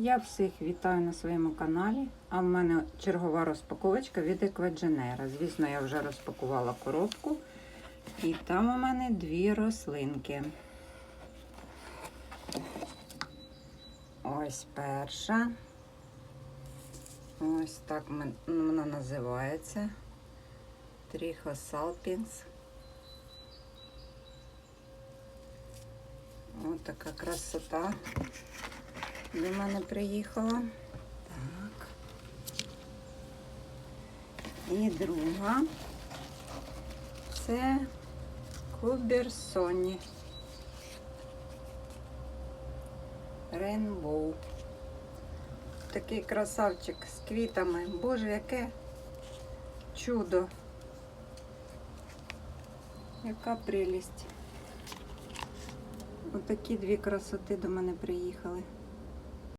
Я всіх вітаю на своєму каналі. А в мене чергова розпаковочка від Еквадженера. Звісно, я вже розпакувала коробку. І там у мене дві рослинки. Ось перша. Ось так вона називається. Тріхосалпінс. Ось така красота до мене приїхала. Так. І друга це Куберсоні. Рейнбоу. Такий красавчик з квітами. Боже, яке чудо. Яка прелість. Отакі дві красоти до мене приїхали.